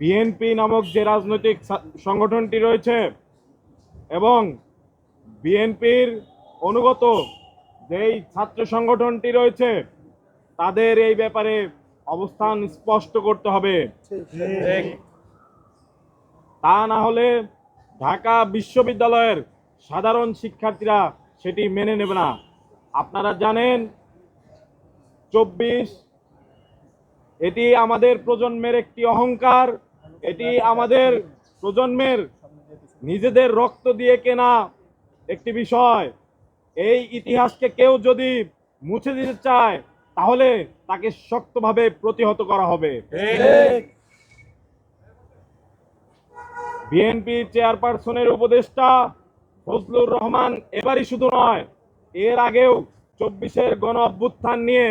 BNP নামক যে রাজনৈতিক সংগঠনটি রয়েছে এবং বিএনপির অনুগত যেই ছাত্র সংগঠনটি রয়েছে, তাদের এই ব্যাপারে অবস্থান স্পষ্ট করতে হবে। তা না হলে ঢাকা বিশ্ববিদ্যালয়ের সাধারণ শিক্ষার্থীরা সেটি মেনে নেবে না। আপনারা জানেন, চব্বিশ এটি আমাদের প্রজন্মের একটি অহংকার, এটি আমাদের প্রজন্মের নিজেদের রক্ত দিয়ে কেনা একটি বিষয়। এই ইতিহাসকে কেউ যদি মুছে দিতে চায়, তাহলে তাকে শক্তভাবে প্রতিহত করা হবে। বিএনপি চেয়ারপারসনের উপদেষ্টা ফজলুর রহমান এবারই শুধু নয়, এর আগেও চব্বিশের গণ অভ্যুত্থান নিয়ে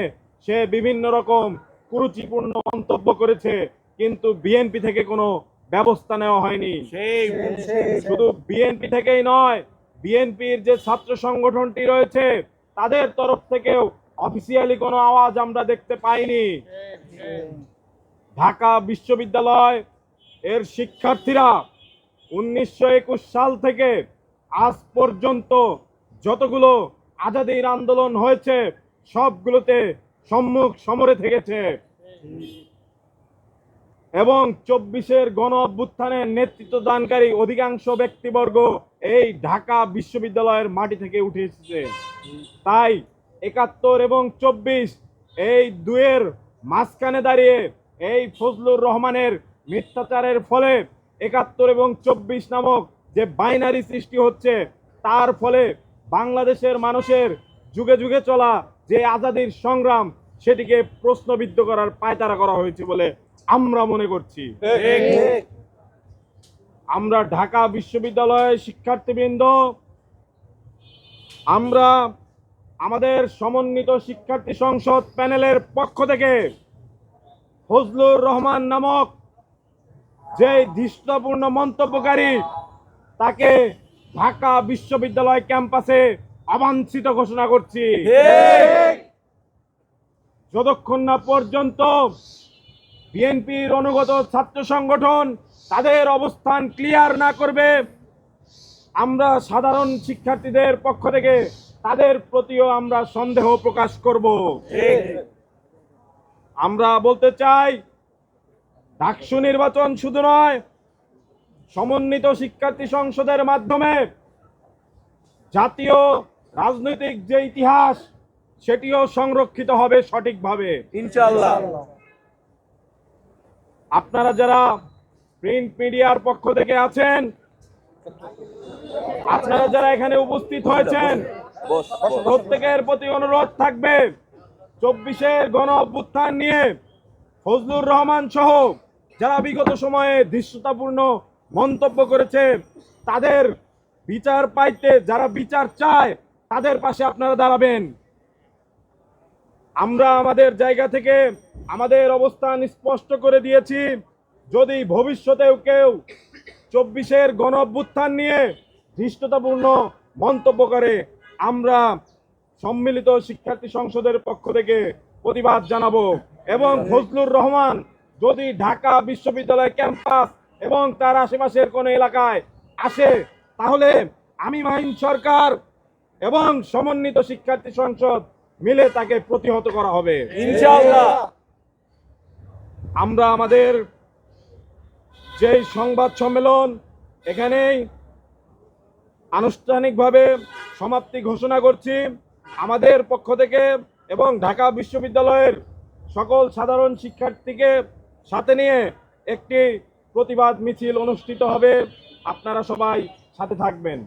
সে বিভিন্ন রকম কুরুচিপূর্ণ মন্তব্য করেছে কিন্তু বিএনপি থেকে কোনো ব্যবস্থা নেওয়া হয়নি। শুধু বিএনপি থেকেই নয় বিএনপির যে ছাত্র সংগঠনটি রয়েছে তাদের তরফ থেকেও অফিসিয়ালি কোনো আওয়াজ আমরা দেখতে পাইনি। ঢাকা বিশ্ববিদ্যালয় এর শিক্ষার্থীরা উনিশশো একুশ সাল থেকে আজ পর্যন্ত যতগুলো আজাদির আন্দোলন হয়েছে সবগুলোতে সম্মুখ সমরে থেকেছে। এবং চব্বিশের গণ অভ্যুত্থানের নেতৃত্ব দানকারী অধিকাংশ ব্যক্তিবর্গ এই ঢাকা বিশ্ববিদ্যালয়ের মাটি থেকে উঠে এসেছে। তাই একাত্তর এবং চব্বিশ এই দুয়ের মাঝখানে দাঁড়িয়ে এই ফজলুর রহমানের মিথ্যাচারের ফলে একাত্তর এবং চব্বিশ নামক যে বাইনারি সৃষ্টি হচ্ছে, তার ফলে বাংলাদেশের মানুষের যুগে যুগে চলা যে আজাদির সংগ্রাম সেটিকে প্রশ্নবিদ্ধ করার পায়তারা করা হয়েছে বলে আমরা মনে করছি। আমরা ঢাকা বিশ্ববিদ্যালয়ের শিক্ষার্থীবৃন্দ, আমরা আমাদের সমন্বিত শিক্ষার্থী সংসদ প্যানেলের পক্ষ থেকে ফজলুর রহমান নামক যে ধৃষ্টপূর্ণ মন্তব্যকারী তাকে ঢাকা বিশ্ববিদ্যালয় ক্যাম্পাসে অবাঞ্ছিত ঘোষণা করছি। যতক্ষণ না পর্যন্ত বিএনপির অনুগত ছাত্র সংগঠন তাদের অবস্থান ক্লিয়ার না করবে আমরা সাধারণ শিক্ষার্থীদের পক্ষ থেকে তাদের প্রতিও আমরা সন্দেহ প্রকাশ করব। আমরা বলতে চাই ডাকসু নির্বাচন শুধু নয় সমন্বিত শিক্ষার্থী সংসদের মাধ্যমে জাতীয় রাজনৈতিক যে ইতিহাস সেটিও সংরক্ষিত হবে সঠিকভাবে। ইনশাআল্লাহ। আপনারা যারা প্রিন্ট মিডিয়ার পক্ষ থেকে আছেন আপনারা যারা এখানে উপস্থিত হয়েছেন প্রত্যেকের প্রতি অনুরোধ থাকবে চব্বিশের গণ অভ্যুত্থান নিয়ে ফজলুর রহমান সহ যারা বিগত সময়ে দৃশ্যতাপূর্ণ মন্তব্য করেছে তাদের বিচার পাইতে যারা বিচার চায় তাদের পাশে আপনারা দাঁড়াবেন। আমরা আমাদের জায়গা থেকে আমাদের অবস্থান স্পষ্ট করে দিয়েছি। যদি ভবিষ্যতেও কেউ চব্বিশের গণ অভ্যুত্থান নিয়ে ধৃষ্টতাপূর্ণ মন্তব্য করে, আমরা সম্মিলিত শিক্ষার্থী সংসদের পক্ষ থেকে প্রতিবাদ জানাব এবং ফজলুর রহমান যদি ঢাকা বিশ্ববিদ্যালয় ক্যাম্পাস এবং তার আশেপাশের কোনো এলাকায় আসে, তাহলে আমি মাইন সরকার এবং সমন্বিত শিক্ষার্থী সংসদ মিলে তাকে প্রতিহত করা হবে। ইনশাআল্লাহ। আমরা আমাদের যেই সংবাদ সম্মেলন এখানেই আনুষ্ঠানিকভাবে সমাপ্তি ঘোষণা করছি। আমাদের পক্ষ থেকে এবং ঢাকা বিশ্ববিদ্যালয়ের সকল সাধারণ শিক্ষার্থীকে সাথে নিয়ে একটি প্রতিবাদ মিছিল অনুষ্ঠিত হবে। আপনারা সবাই সাথে থাকবেন।